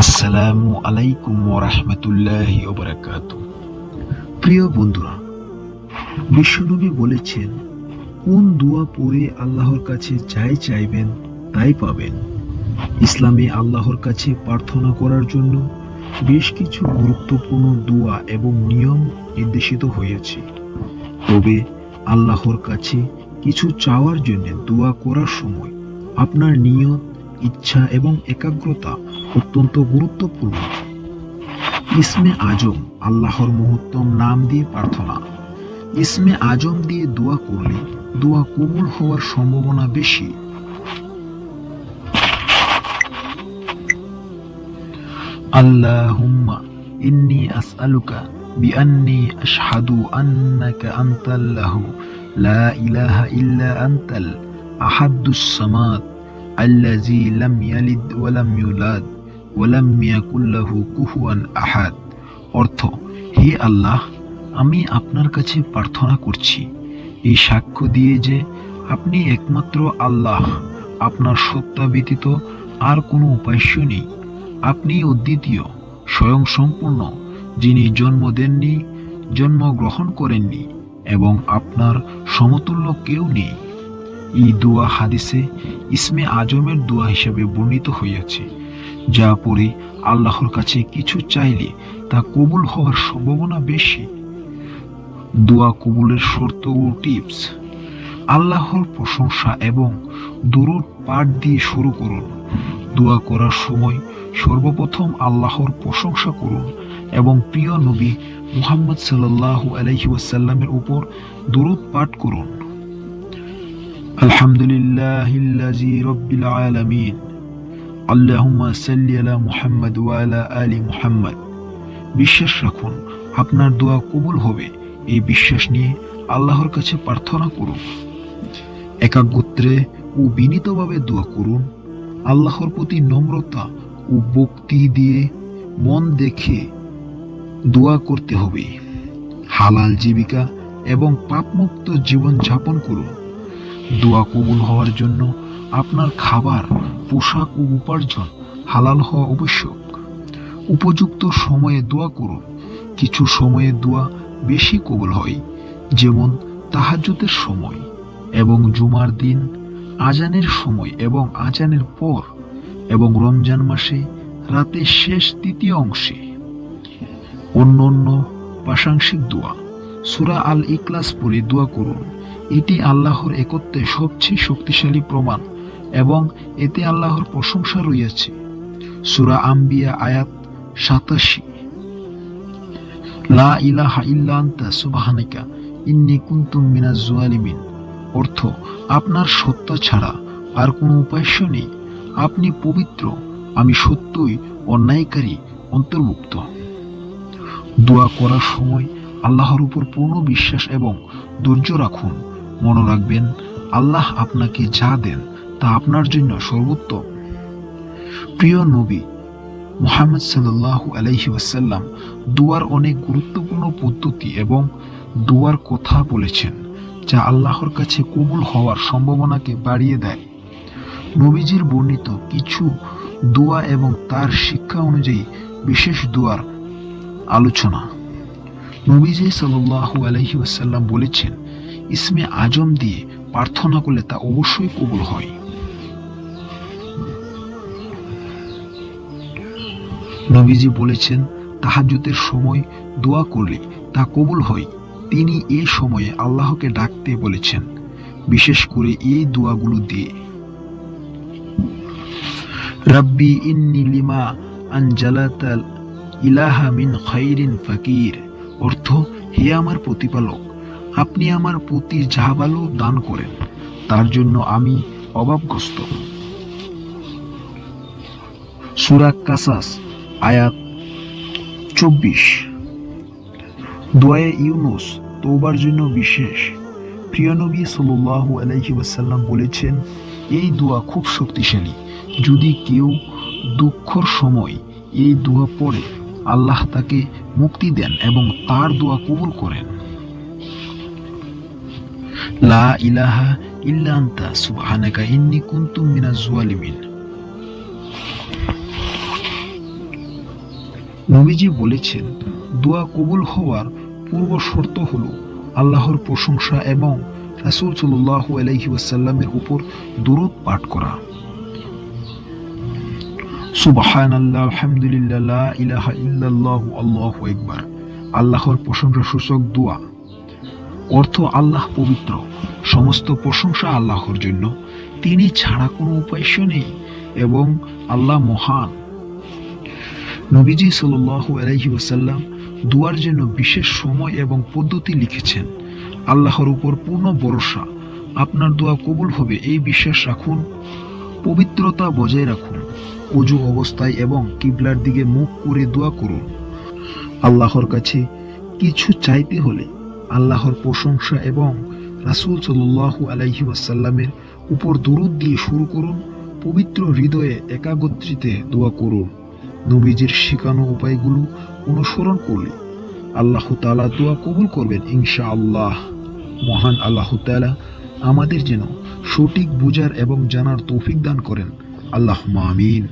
আসসালামু আলাইকুম ওরহমতুল্লাহি ওবরাকাত প্রিয় বন্ধুরা, বিশ্বনবী বলেছেন, কোন দোয়া পড়ে আল্লাহর কাছে যাই চাইবেন, তাই পাবেন। ইসলামে আল্লাহর কাছে প্রার্থনা করার জন্য বেশ কিছু গুরুত্বপূর্ণ দোয়া এবং নিয়ম নির্দেশিত হয়েছে। তবে আল্লাহর কাছে কিছু চাওয়ার জন্য দোয়া করার সময় আপনার নিয়ত, ইচ্ছা এবং একাগ্রতা অত্যন্ত গুরুত্বপূর্ণ। ইসমে আজম আল্লাহর মহত্তম নাম দিয়ে প্রার্থনা। ইসমে আজম দিয়ে দোয়া করলে দোয়া কবুল হওয়ার সম্ভাবনা বেশি। আল্লাহুম্মা ইন্নি আসআলুকা বিআন্নি আশহাদু আন্নাকা আনতাল্লাহু লা ইলাহা ইল্লা আনতাল আহাদ্দুস সামাদ আল্লাযী লাম ইয়ালিদ ওয়া লাম ইউলাদ। ওয়া লাম ইয়াকুল লাহু কুফুয়ান আহাদ। অর্থ, হে আল্লাহ, আমি আপনার কাছে প্রার্থনা করছি। এই সাক্ষ্য দিয়ে যে আপনি একমাত্র আল্লাহ, আপনার সত্তা ব্যতীত আর কোনো উপাস্য নেই। আপনি অদ্বিতীয়, স্বয়ং সম্পূর্ণ, যিনি জন্ম দেননি, জন্ম গ্রহণ করেননি, এবং আপনার সমতুল্য কেউ নেই। এই দোয়া হাদিসে ইসমে আজমের দোয়া হিসাবে বর্ণিত হইয়াছে। যা পড়ে আল্লাহর কাছে কিছু চাইলে তা কবুল হওয়ার সম্ভাবনা বেশি। দোয়া কবুলের শর্ত ও টিপস। আল্লাহর প্রশংসা এবং দুরুদ পাঠ দিয়ে শুরু করুন। দোয়া করার সময় সর্বপ্রথম আল্লাহর প্রশংসা করুন এবং প্রিয় নবী মুহাম্মদ সাল্লাল্লাহু আলাইহি ওয়াসাল্লামের উপর দুরুদ পাঠ করুন। আলহামদুলিল্লাহিল্লাজি রব্বিল আলামিন। আল্লাহুম্মা সাল্লি আলা মুহাম্মদ ওয়া আলা মুহাম্মদ। বিশ্বাস রাখুন, আপনার দোয়া কবুল হবে। এই বিশ্বাস নিয়ে আল্লাহর কাছে প্রার্থনা করুন। একাগ্রত্রে ও বিনীতভাবে দোয়া করুন। আল্লাহর প্রতি নম্রতা ও ভক্তি দিয়ে মন দেখে দোয়া করতে হবে। হালাল জীবিকা এবং পাপমুক্ত জীবন যাপন করুন। দোয়া কবুল হওয়ার জন্য আপনার খাবার, পোশাক ও উপার্জন হালাল হওয়া আবশ্যক। উপযুক্ত সময়ে দোয়া করুন। কিছু সময়ে দোয়া বেশি কবুল হয়, যেমন তাহাজ্জুদের সময় এবং জুমার দিন, আজানের সময় এবং আজানের পর এবং রমজান মাসে রাতের শেষ তৃতীয় অংশে। অন্য অন্য পাশাংশিক দোয়া, সুরা আল ইকলাস পড়ে দোয়া করুন। এটি আল্লাহর একত্রে সবচেয়ে শক্তিশালী প্রমাণ। এবং এতে আল্লাহর প্রশংসা রয়েছে। সুরা আম্বিয়া আয়াত সাতাশি। লা ইলাহা ইল্লা আনতা, সুবহানাকা, ইন্নী কুনতুম মিনাজ জালিমিন। অর্থ, আপনার সত্তা ছাড়া আর কোনো উপাস্য নেই। আপনি পবিত্র, আমি সত্যই অন্যায়কারী, অন্তর্ভুক্ত। দোয়া করার সময় আল্লাহর উপর পূর্ণ বিশ্বাস এবং ধৈর্য রাখুন। মনে রাখবেন, আল্লাহ আপনাকে যা দেন তা আপনার জন্য সর্বোত্তম। প্রিয় নবী, মোহাম্মদ সাল্লাল্লাহু আলাইহি ওয়াসাল্লাম দুয়ার অনেক গুরুত্বপূর্ণ পদ্ধতি এবং দুয়ার কথা বলেছেন, যা আল্লাহর কাছে কবুল হওয়ার সম্ভাবনাকে বাড়িয়ে দেয়। নবীজির বর্ণিত কিছু দোয়া এবং তার শিক্ষা অনুযায়ী বিশেষ দোয়ার আলোচনা। নবীজি সাল্লাল্লাহু আলাইহি ওয়াসাল্লাম বলেছেন, ইসমে আজম দিয়ে প্রার্থনা করলে তা অবশ্যই কবুল হয়। নবীজি বলেছেন, তাহাজ্জুদের সময় দোয়া করলে তা কবুল হয়। তিনি এই সময়ে আল্লাহকে ডাকতে বলেছেন, বিশেষ করে এই দোয়াগুলো দিয়ে। রাব্বি ইন্নি লিমা আনজালাতাল ইলাহা মিন খাইরিন ফাকির। অর্থ, হে আমার প্রতিপালক, আপনি আমার প্রতি যা ভালো দান করেন, তার জন্য আমি অভাবগ্রস্ত। সুরাক কাসাস আয়াত চব্বিশ। দোয়ায়ে ইউনুস তোবার জন্য বিশেষ। প্রিয় নবী সাল্লাল্লাহু আলাইহি ওয়াসাল্লাম বলেছেন, এই দোয়া খুব শক্তিশালী। যদি কেউ দুঃখর সময় এই দোয়া পড়ে, আল্লাহ তাকে মুক্তি দেন এবং তার দোয়া কবুল করেন। লা ইলাহা ইল্লা আনতা, সুবহানাকা ইন্নী কুনতু মিনাজ জালিমিন। নবীজি বলেছেন, দোয়া কবুল হওয়ার পূর্ব শর্ত হল আল্লাহর প্রশংসা এবং রাসূল সাল্লাল্লাহু আলাইহি ওয়াসাল্লামের উপর দুরূদ পাঠ করা। সুবহানাল্লাহ, আলহামদুলিল্লাহ, লা ইলাহা ইল্লাল্লাহু, আল্লাহু আকবার। আল্লাহর প্রশংসা সূচক দোয়া। অর্থ আল্লাহ পবিত্র। সমস্ত প্রশংসা আল্লাহর জন্য। তিনি ছাড়া কোনো উপাস্য নেই এবং আল্লাহ মহান। নবীজি সাল্লাল্লাহু আলাইহি দুয়ার জন্য বিশেষ সময় এবং পদ্ধতি লিখেছেন। আল্লাহর উপর পূর্ণ ভরসা। আপনার দোয়া কবুল হবে, এই বিশ্বাস রাখুন। পবিত্রতা বজায় রাখুন। অজু অবস্থায় এবং কিবলার দিকে মুখ করে দোয়া করুন। আল্লাহর কাছে কিছু চাইতে হলে আল্লাহর প্রশংসা এবং রাসূল সাল্লাল্লাহু আলাইহি ওয়াসাল্লামের উপর দরুদ দিয়ে শুরু করুন। পবিত্র হৃদয়ে একাগত্রিতে দোয়া করুন। নবীজির শেখানো উপায়গুলো অনুসরণ করলে আল্লাহ তালা দোয়া কবুল করবেন ইনশা আল্লাহ মহান আল্লাহ তালা আমাদের যেন সঠিক বুঝার এবং জানার তৌফিক দান করেন। আল্লাহ আমিন।